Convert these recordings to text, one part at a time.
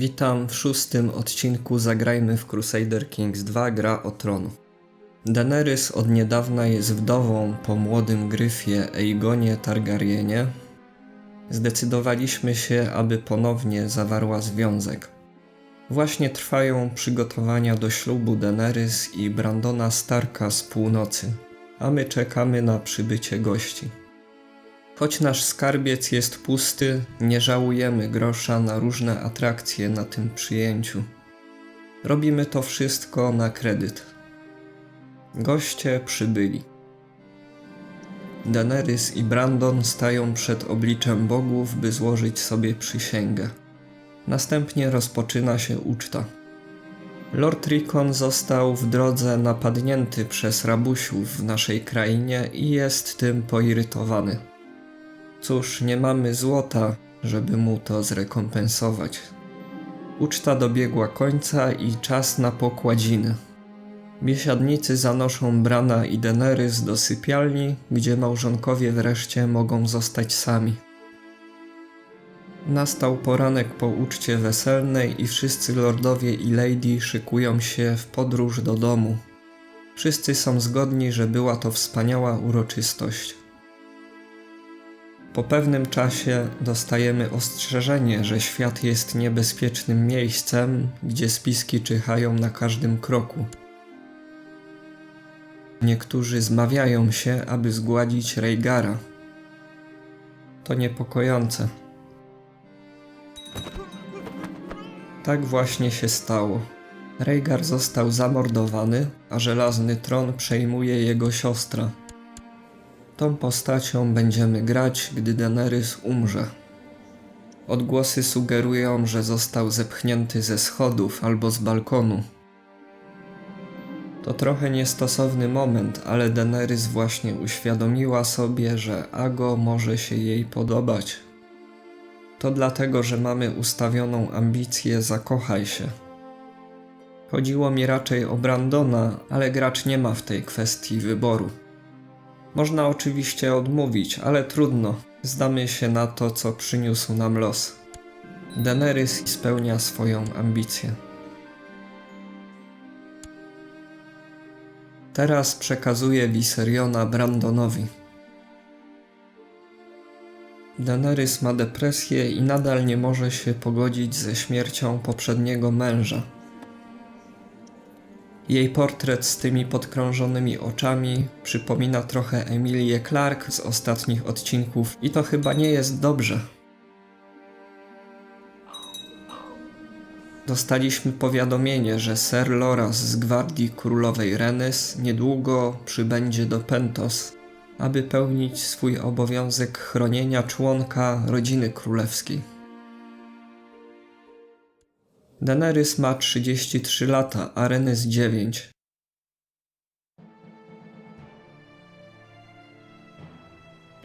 Witam w szóstym odcinku Zagrajmy w Crusader Kings 2 Gra o Tron. Daenerys od niedawna jest wdową po młodym gryfie Aegonie Targaryenie. Zdecydowaliśmy się, aby ponownie zawarła związek. Właśnie trwają przygotowania do ślubu Daenerys i Brandona Starka z północy, a my czekamy na przybycie gości. Choć nasz skarbiec jest pusty, nie żałujemy grosza na różne atrakcje na tym przyjęciu. Robimy to wszystko na kredyt. Goście przybyli. Daenerys i Brandon stają przed obliczem bogów, by złożyć sobie przysięgę. Następnie rozpoczyna się uczta. Lord Rickon został w drodze napadnięty przez rabusiów w naszej krainie i jest tym poirytowany. Cóż, nie mamy złota, żeby mu to zrekompensować. Uczta dobiegła końca i czas na pokładziny. Biesiadnicy zanoszą Brana i Daenerys do sypialni, gdzie małżonkowie wreszcie mogą zostać sami. Nastał poranek po uczcie weselnej i wszyscy lordowie i lady szykują się w podróż do domu. Wszyscy są zgodni, że była to wspaniała uroczystość. Po pewnym czasie dostajemy ostrzeżenie, że świat jest niebezpiecznym miejscem, gdzie spiski czyhają na każdym kroku. Niektórzy zmawiają się, aby zgładzić Reigara. To niepokojące. Tak właśnie się stało. Rhaegar został zamordowany, a żelazny tron przejmuje jego siostra. Tą postacią będziemy grać, gdy Daenerys umrze. Odgłosy sugerują, że został zepchnięty ze schodów albo z balkonu. To trochę niestosowny moment, ale Daenerys właśnie uświadomiła sobie, że Ago może się jej podobać. To dlatego, że mamy ustawioną ambicję zakochaj się. Chodziło mi raczej o Brandona, ale gracz nie ma w tej kwestii wyboru. Można oczywiście odmówić, ale trudno. Zdamy się na to, co przyniósł nam los. Daenerys spełnia swoją ambicję. Teraz przekazuje Viseriona Brandonowi. Daenerys ma depresję i nadal nie może się pogodzić ze śmiercią poprzedniego męża. Jej portret z tymi podkrążonymi oczami przypomina trochę Emilię Clark z ostatnich odcinków i to chyba nie jest dobrze. Dostaliśmy powiadomienie, że Ser Loras z Gwardii Królowej Renys niedługo przybędzie do Pentos, aby pełnić swój obowiązek chronienia członka rodziny królewskiej. Daenerys ma 33 lata, a Renys 9.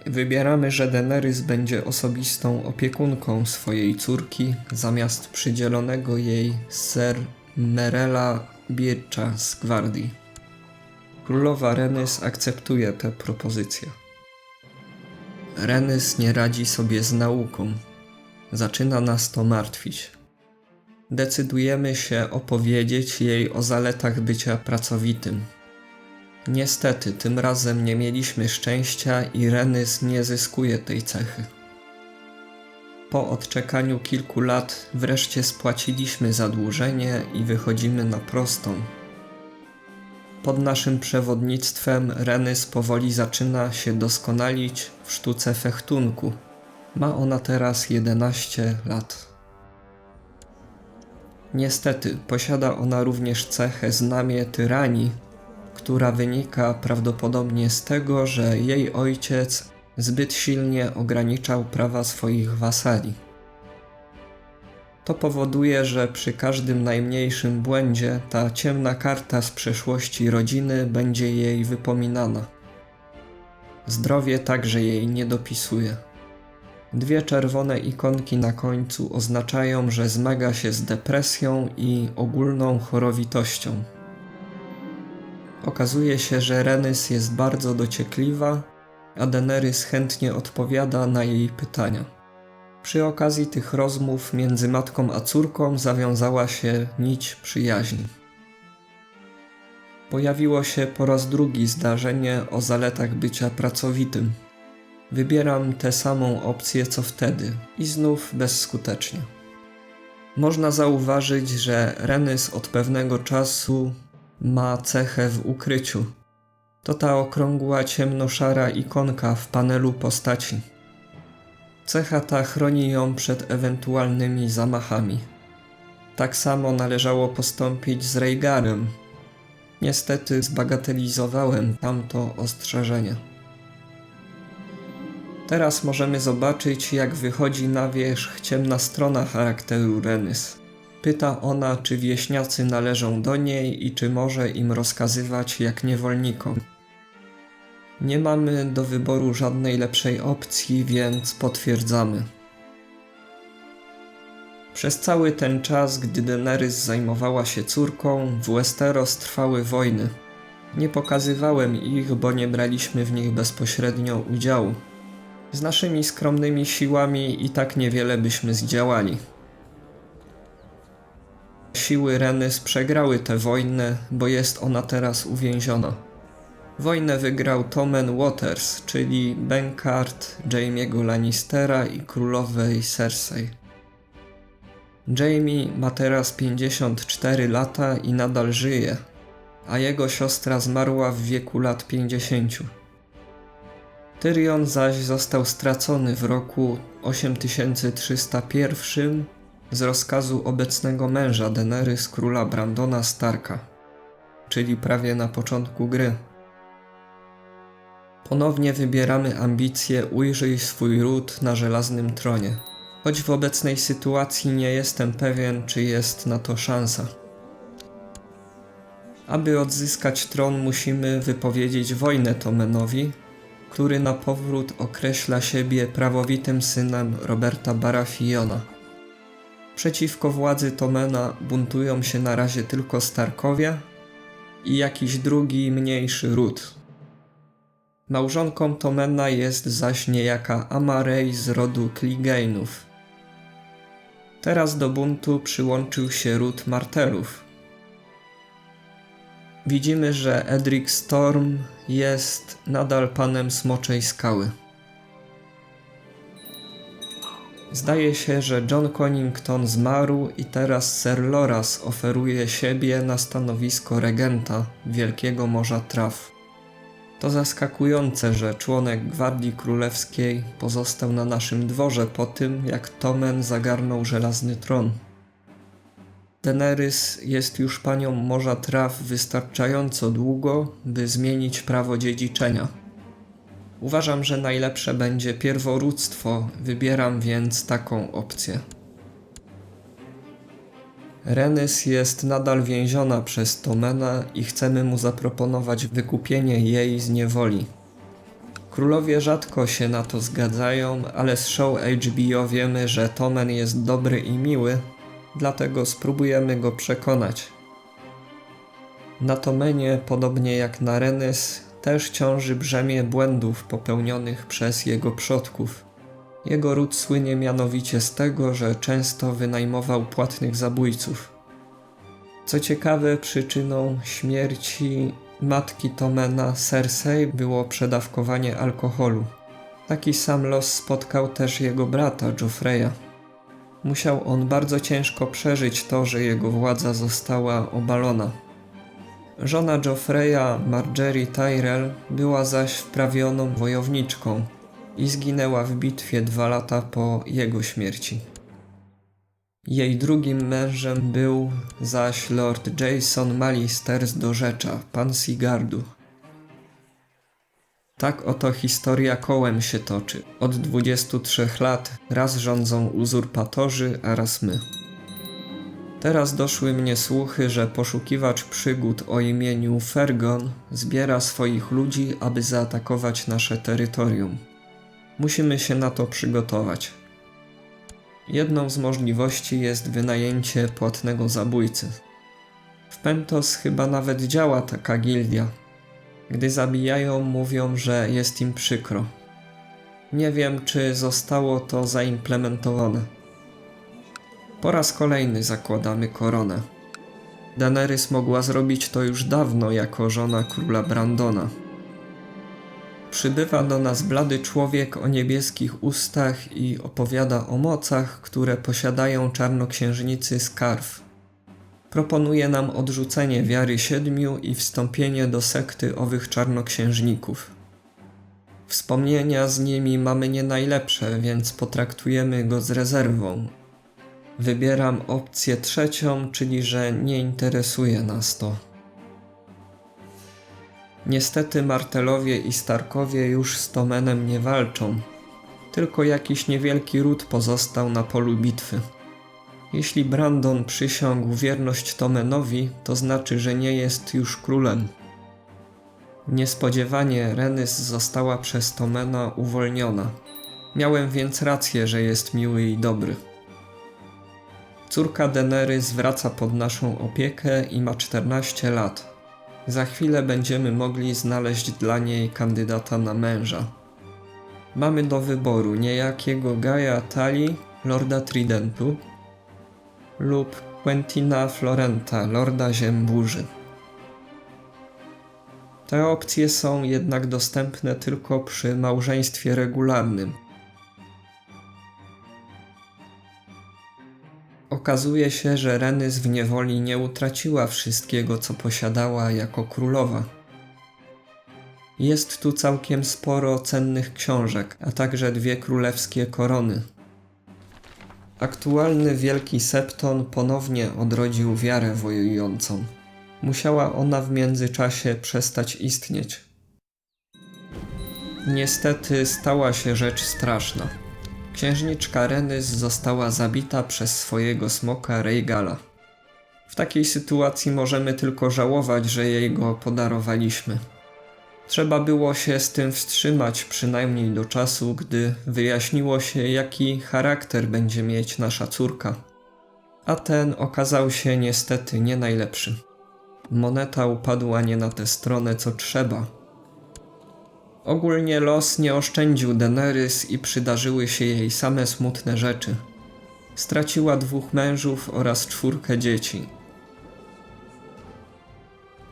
Wybieramy, że Daenerys będzie osobistą opiekunką swojej córki zamiast przydzielonego jej Ser Merela Bircza z gwardii. Królowa Renys akceptuje tę propozycję. Renys nie radzi sobie z nauką. Zaczyna nas to martwić decydujemy się opowiedzieć jej o zaletach bycia pracowitym. Niestety, tym razem nie mieliśmy szczęścia i Renys nie zyskuje tej cechy. Po odczekaniu kilku lat wreszcie spłaciliśmy zadłużenie i wychodzimy na prostą. Pod naszym przewodnictwem Renys powoli zaczyna się doskonalić w sztuce fechtunku. Ma ona teraz 11 lat. Niestety, posiada ona również cechę znamie tyranii, która wynika prawdopodobnie z tego, że jej ojciec zbyt silnie ograniczał prawa swoich wasali. To powoduje, że przy każdym najmniejszym błędzie ta ciemna karta z przeszłości rodziny będzie jej wypominana. Zdrowie także jej nie dopisuje. Dwie czerwone ikonki na końcu oznaczają, że zmaga się z depresją i ogólną chorowitością. Okazuje się, że Renys jest bardzo dociekliwa, a Daenerys chętnie odpowiada na jej pytania. Przy okazji tych rozmów między matką a córką zawiązała się nić przyjaźni. Pojawiło się po raz drugi zdarzenie o zaletach bycia pracowitym. Wybieram tę samą opcję co wtedy i znów bezskutecznie. Można zauważyć, że Renys od pewnego czasu ma cechę w ukryciu. To ta okrągła ciemnoszara ikonka w panelu postaci. Cecha ta chroni ją przed ewentualnymi zamachami. Tak samo należało postąpić z Rейgarem. Niestety zbagatelizowałem tamto ostrzeżenie. Teraz możemy zobaczyć, jak wychodzi na wierzch ciemna strona charakteru Renys. Pyta ona, czy wieśniacy należą do niej i czy może im rozkazywać jak niewolnikom. Nie mamy do wyboru żadnej lepszej opcji, więc potwierdzamy. Przez cały ten czas, gdy Daenerys zajmowała się córką, w Westeros trwały wojny. Nie pokazywałem ich, bo nie braliśmy w nich bezpośrednio udziału. Z naszymi skromnymi siłami i tak niewiele byśmy zdziałali. Siły Renys przegrały tę wojnę, bo jest ona teraz uwięziona. Wojnę wygrał Tommen Waters, czyli Benkart Jamie'ego Lannistera i królowej Cersei. Jamie ma teraz 54 lata i nadal żyje, a jego siostra zmarła w wieku lat 50. Tyrion zaś został stracony w roku 8301 z rozkazu obecnego męża Daenerys króla Brandona Starka, czyli prawie na początku gry. Ponownie wybieramy ambicję ujrzyj swój ród na żelaznym tronie. Choć w obecnej sytuacji nie jestem pewien, czy jest na to szansa. Aby odzyskać tron, musimy wypowiedzieć wojnę Tomenowi, który na powrót określa siebie prawowitym synem Roberta Barafiona. Przeciwko władzy Tomena buntują się na razie tylko Starkowie i jakiś drugi, mniejszy ród. Małżonką Tomena jest zaś niejaka Amarei z rodu Clegane'ów. Teraz do buntu przyłączył się ród Martelów. Widzimy, że Edric Storm jest nadal panem Smoczej Skały. Zdaje się, że John Connington zmarł i teraz Sir Loras oferuje siebie na stanowisko regenta Wielkiego Morza Traw. To zaskakujące, że członek Gwardii Królewskiej pozostał na naszym dworze po tym, jak Tomen zagarnął żelazny tron. Daenerys jest już panią Morza Traw wystarczająco długo, by zmienić prawo dziedziczenia. Uważam, że najlepsze będzie pierworództwo, wybieram więc taką opcję. Renys jest nadal więziona przez Tomena i chcemy mu zaproponować wykupienie jej z niewoli. Królowie rzadko się na to zgadzają, ale z show HBO wiemy, że Tomen jest dobry i miły, dlatego spróbujemy go przekonać. Na Tomenie, podobnie jak na Renys, też ciąży brzemię błędów popełnionych przez jego przodków. Jego ród słynie mianowicie z tego, że często wynajmował płatnych zabójców. Co ciekawe, przyczyną śmierci matki Tomena Cersei było przedawkowanie alkoholu. Taki sam los spotkał też jego brata Joffreya. Musiał on bardzo ciężko przeżyć to, że jego władza została obalona. Żona Joffreya, Marjorie Tyrell, była zaś wprawioną wojowniczką i zginęła w bitwie dwa lata po jego śmierci. Jej drugim mężem był zaś Lord Jason Malister z Dorzecza, pan Sigardu. Tak oto historia kołem się toczy. Od 23 lat raz rządzą uzurpatorzy, a raz my. Teraz doszły mnie słuchy, że poszukiwacz przygód o imieniu Fergon zbiera swoich ludzi, aby zaatakować nasze terytorium. Musimy się na to przygotować. Jedną z możliwości jest wynajęcie płatnego zabójcy. W Pentos chyba nawet działa taka gildia. Gdy zabijają, mówią, że jest im przykro. Nie wiem, czy zostało to zaimplementowane. Po raz kolejny zakładamy koronę. Daenerys mogła zrobić to już dawno jako żona króla Brandona. Przybywa do nas blady człowiek o niebieskich ustach i opowiada o mocach, które posiadają czarnoksiężnicy Skarf. Proponuje nam odrzucenie wiary siedmiu i wstąpienie do sekty owych czarnoksiężników. Wspomnienia z nimi mamy nie najlepsze, więc potraktujemy go z rezerwą. Wybieram opcję trzecią, czyli że nie interesuje nas to. Niestety Martelowie i Starkowie już z Tomenem nie walczą. Tylko jakiś niewielki ród pozostał na polu bitwy. Jeśli Brandon przysiągł wierność Tomenowi, to znaczy, że nie jest już królem. Niespodziewanie Renys została przez Tomena uwolniona. Miałem więc rację, że jest miły i dobry. Córka Denery zwraca pod naszą opiekę i ma 14 lat. Za chwilę będziemy mogli znaleźć dla niej kandydata na męża. Mamy do wyboru niejakiego Gaja Tali, lorda Tridentu, lub Quentina Florenta, lorda Ziem Burzy. Te opcje są jednak dostępne tylko przy małżeństwie regularnym. Okazuje się, że Renys w niewoli nie utraciła wszystkiego, co posiadała jako królowa. Jest tu całkiem sporo cennych książek, a także dwie królewskie korony. Aktualny wielki septon ponownie odrodził wiarę wojującą. Musiała ona w międzyczasie przestać istnieć. Niestety stała się rzecz straszna. Księżniczka Renys została zabita przez swojego smoka Reigala. W takiej sytuacji możemy tylko żałować, że jej go podarowaliśmy. Trzeba było się z tym wstrzymać przynajmniej do czasu, gdy wyjaśniło się, jaki charakter będzie mieć nasza córka. A ten okazał się niestety nie najlepszy. Moneta upadła nie na tę stronę, co trzeba. Ogólnie los nie oszczędził Daenerys i przydarzyły się jej same smutne rzeczy. Straciła dwóch mężów oraz czwórkę dzieci.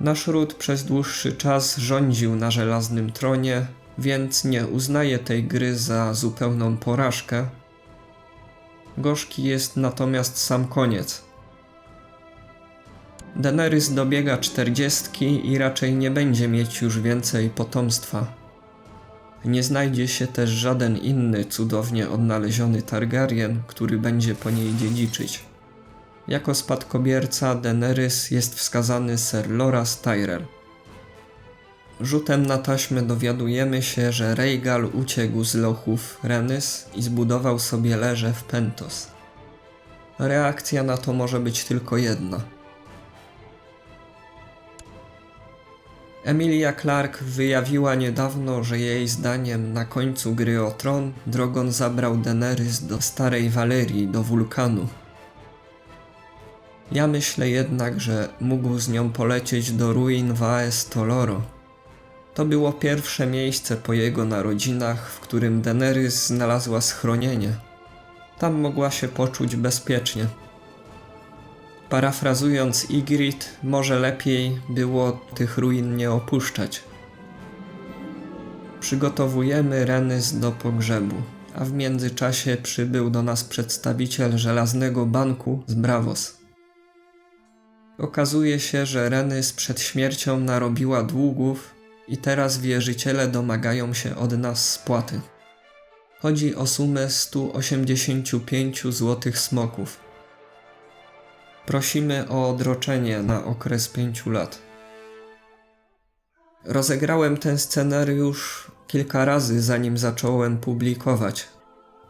Nasz ród przez dłuższy czas rządził na żelaznym tronie, więc nie uznaję tej gry za zupełną porażkę. Gorzki jest natomiast sam koniec. Daenerys dobiega czterdziestki i raczej nie będzie mieć już więcej potomstwa. Nie znajdzie się też żaden inny cudownie odnaleziony Targaryen, który będzie po niej dziedziczyć. Jako spadkobierca Daenerys jest wskazany Ser Loras Tyrell. Rzutem na taśmę dowiadujemy się, że Rhaegal uciekł z lochów Renys i zbudował sobie leże w Pentos. Reakcja na to może być tylko jedna – Emilia Clarke wyjawiła niedawno, że jej zdaniem na końcu gry o tron Drogon zabrał Daenerys do Starej Walerii, do wulkanu. Ja myślę jednak, że mógł z nią polecieć do ruin Vaes Toloro. To było pierwsze miejsce po jego narodzinach, w którym Daenerys znalazła schronienie. Tam mogła się poczuć bezpiecznie. Parafrazując Ygritte, może lepiej było tych ruin nie opuszczać. Przygotowujemy Renys do pogrzebu, a w międzyczasie przybył do nas przedstawiciel żelaznego banku z Bravos. Okazuje się, że Renys przed śmiercią narobiła długów i teraz wierzyciele domagają się od nas spłaty. Chodzi o sumę 185 złotych smoków. Prosimy o odroczenie na okres pięciu lat. Rozegrałem ten scenariusz kilka razy, zanim zacząłem publikować.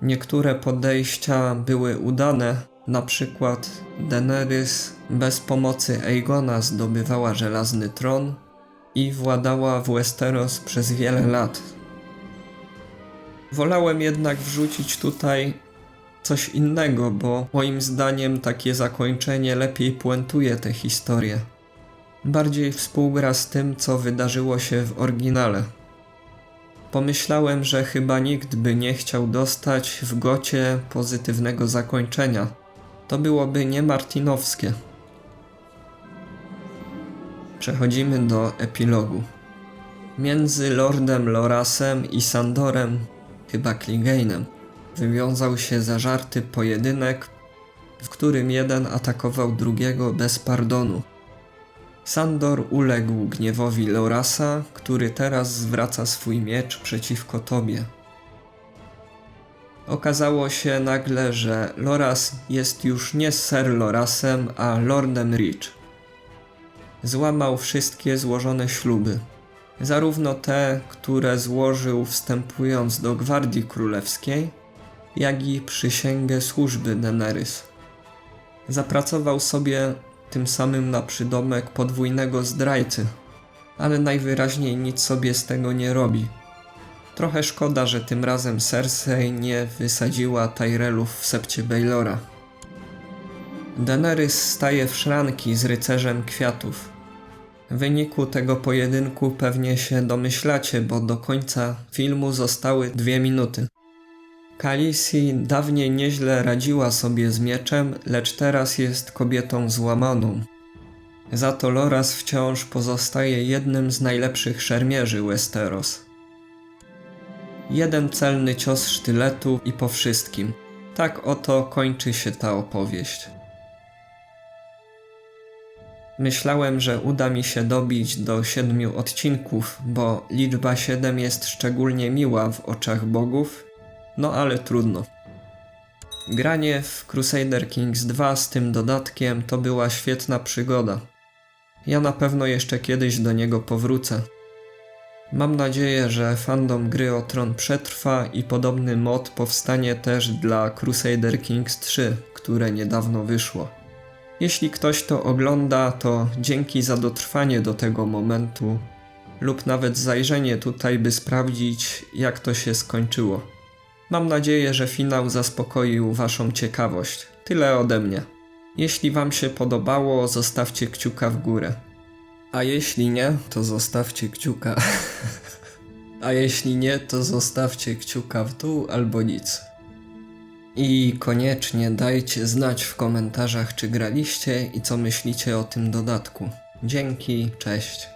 Niektóre podejścia były udane, na przykład Daenerys bez pomocy Aegona zdobywała żelazny tron i władała w Westeros przez wiele lat. Wolałem jednak wrzucić tutaj coś innego, bo moim zdaniem takie zakończenie lepiej puentuje tę historię. Bardziej współgra z tym, co wydarzyło się w oryginale. Pomyślałem, że chyba nikt by nie chciał dostać w gocie pozytywnego zakończenia. To byłoby nie martinowskie. Przechodzimy do epilogu. Między Lordem Lorasem i Sandorem, chyba Clegane'em, wywiązał się zażarty pojedynek, w którym jeden atakował drugiego bez pardonu. Sandor uległ gniewowi Lorasa, który teraz zwraca swój miecz przeciwko tobie. Okazało się nagle, że Loras jest już nie Sir Lorasem, a Lordem Rich. Złamał wszystkie złożone śluby, zarówno te, które złożył wstępując do Gwardii Królewskiej, jak i przysięgę służby Daenerys. Zapracował sobie tym samym na przydomek podwójnego zdrajcy, ale najwyraźniej nic sobie z tego nie robi. Trochę szkoda, że tym razem Cersei nie wysadziła Tyrellów w sepcie Baylora. Daenerys staje w szranki z rycerzem kwiatów. Wyniku tego pojedynku pewnie się domyślacie, bo do końca filmu zostały dwie minuty. Khaleesi dawniej nieźle radziła sobie z mieczem, lecz teraz jest kobietą złamaną. Za to Loras wciąż pozostaje jednym z najlepszych szermierzy Westeros. Jeden celny cios sztyletu i po wszystkim. Tak oto kończy się ta opowieść. Myślałem, że uda mi się dobić do siedmiu odcinków, bo liczba 7 jest szczególnie miła w oczach bogów, no ale trudno. Granie w Crusader Kings 2 z tym dodatkiem to była świetna przygoda. Ja na pewno jeszcze kiedyś do niego powrócę. Mam nadzieję, że fandom gry o tron przetrwa i podobny mod powstanie też dla Crusader Kings 3, które niedawno wyszło. Jeśli ktoś to ogląda, to dzięki za dotrwanie do tego momentu lub nawet zajrzenie tutaj, by sprawdzić, jak to się skończyło. Mam nadzieję, że finał zaspokoił Waszą ciekawość. Tyle ode mnie. Jeśli Wam się podobało, zostawcie kciuka w górę. A jeśli nie, to zostawcie kciuka. A jeśli nie, to zostawcie kciuka w dół albo nic. I koniecznie dajcie znać w komentarzach, czy graliście i co myślicie o tym dodatku. Dzięki, cześć.